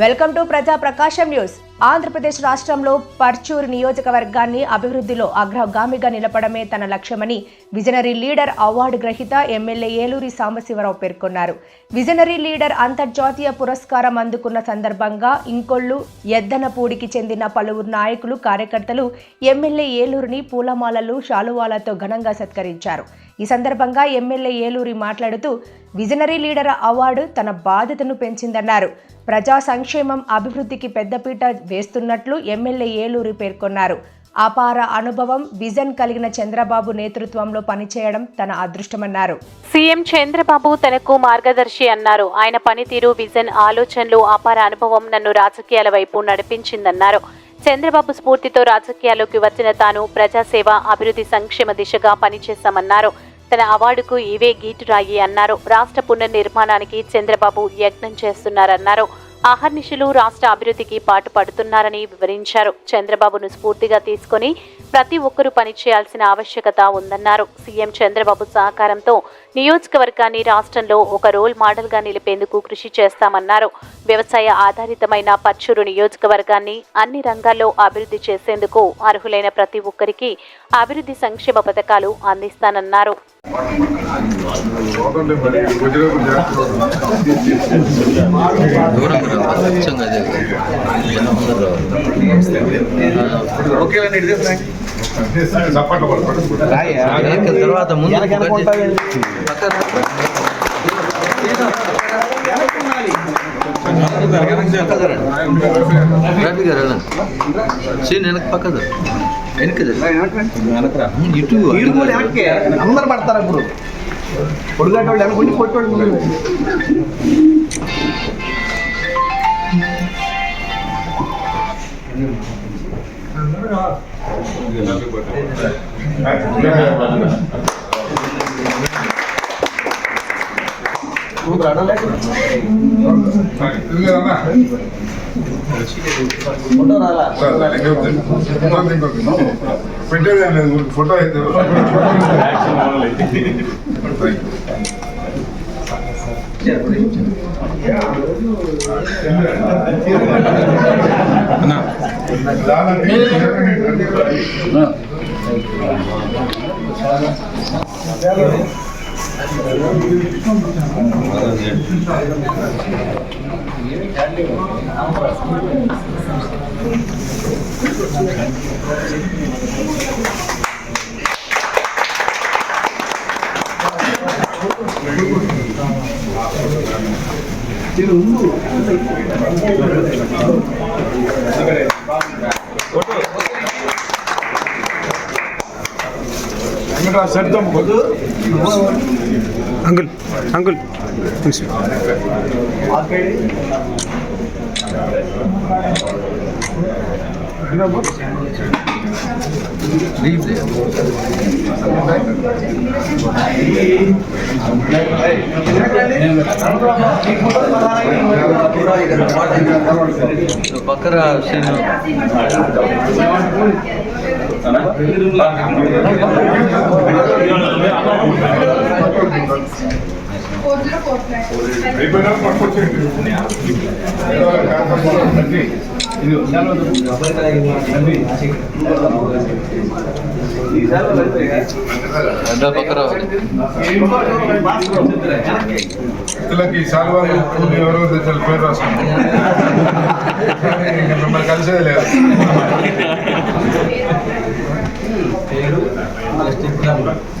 Welcome to ప్రజా ప్రకాశం news Andhra Pradesh రాష్ట్రంలో పర్చూరు నియోజకవర్గాన్ని అభివృద్ధిలో అగ్రగామిగా నిలపడమే తన లక్ష్యమని విజనరీ లీడర్ అవార్డు గ్రహీత ఎమ్మెల్యే ఏలూరి సాంబశివరావు పేర్కొన్నారు. విజనరీ లీడర్ అంతర్జాతీయ పురస్కారం అందుకున్న సందర్భంగా ఇంకొల్లు ఎద్దనపూడికి చెందిన పలువురు నాయకులు కార్యకర్తలు ఎమ్మెల్యే ఏలూరిని పూలమాలలు శాలువాలతో ఘనంగా సత్కరించారు. ఈ సందర్భంగా ఎమ్మెల్యే ఏలూరి మాట్లాడుతూ విజనరీ లీడర్ అవార్డు తన బాధ్యతను పెంచిందన్నారు. ప్రజా సంక్షేమం అభివృద్ధికి పెద్దపీట వేస్తున్నట్లు ఎమ్మెల్యే ఏలూరి పేర్కొన్నారు. అపార అనుభవం విజన్ కలిగిన చంద్రబాబు నేతృత్వంలో పనిచేయడం తన అదృష్టమన్నారు. సీఎం చంద్రబాబు తనకు మార్గదర్శి అన్నారు. ఆయన పనితీరు విజన్ ఆలోచనలు అపార అనుభవం నన్ను రాజకీయాల వైపు నడిపించిందన్నారు. చంద్రబాబు స్ఫూర్తితో రాజకీయాల్లోకి వచ్చిన తాను ప్రజాసేవ అభివృద్ధి సంక్షేమ దిశగా పనిచేస్తామన్నారు తన అవార్డుకు ఇవే గీటురాయి అన్నారు. రాష్ట్ర పునర్నిర్మాణానికి చంద్రబాబు యజ్ఞం చేస్తున్నారన్నారు. అహర్నిశలు రాష్ట్ర అభివృద్ధికి పాటుపడుతున్నారని వివరించారు. చంద్రబాబును స్ఫూర్తిగా తీసుకొని ప్రతి ఒక్కరూ పనిచేయాల్సిన ఆవశ్యకత ఉందన్నారు. సీఎం చంద్రబాబు సహకారంతో నియోజకవర్గాన్ని రాష్ట్రంలో ఒక రోల్ మోడల్గా నిలిపేందుకు కృషి చేస్తామన్నారు. వ్యవసాయ ఆధారితమైన పచ్చూరు నియోజకవర్గాన్ని అన్ని రంగాల్లో అభివృద్ధి చేసేందుకు అర్హులైన ప్రతి ఒక్కరికి అభివృద్ధి సంక్షేమ పథకాలు అందిస్తానన్నారు. పోతుంటే మరి பக்கத்தில் ಇಟ್ಟು ಇರ್ಬೋದು ಯಾಕೆ ನಂಬರ್ ಮಾಡ್ತಾರೆ ಒಬ್ರು Thank you. పక్కద వెనక ఇటు అందరు పడతారు 지금 음료 ముందు ఫోటో రాలా పెట్టేది ఏం లేదు ఫోటో అయితే శబ్దం అంకుల్ అంకుల్ లీవ్ దే పక్కన సీన్ అయిపోయినా పట్టుకొచ్చేయండి శాలువాలు పూలు ఎవరో తెచ్చారు పేరు రాసుకోండి ఇంకా మిమ్మల్ని కలిసేది లేదు. ఇవన్నీ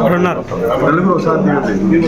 ఎవరున్నారు? తెలుగు ఒకసారి తీయండి.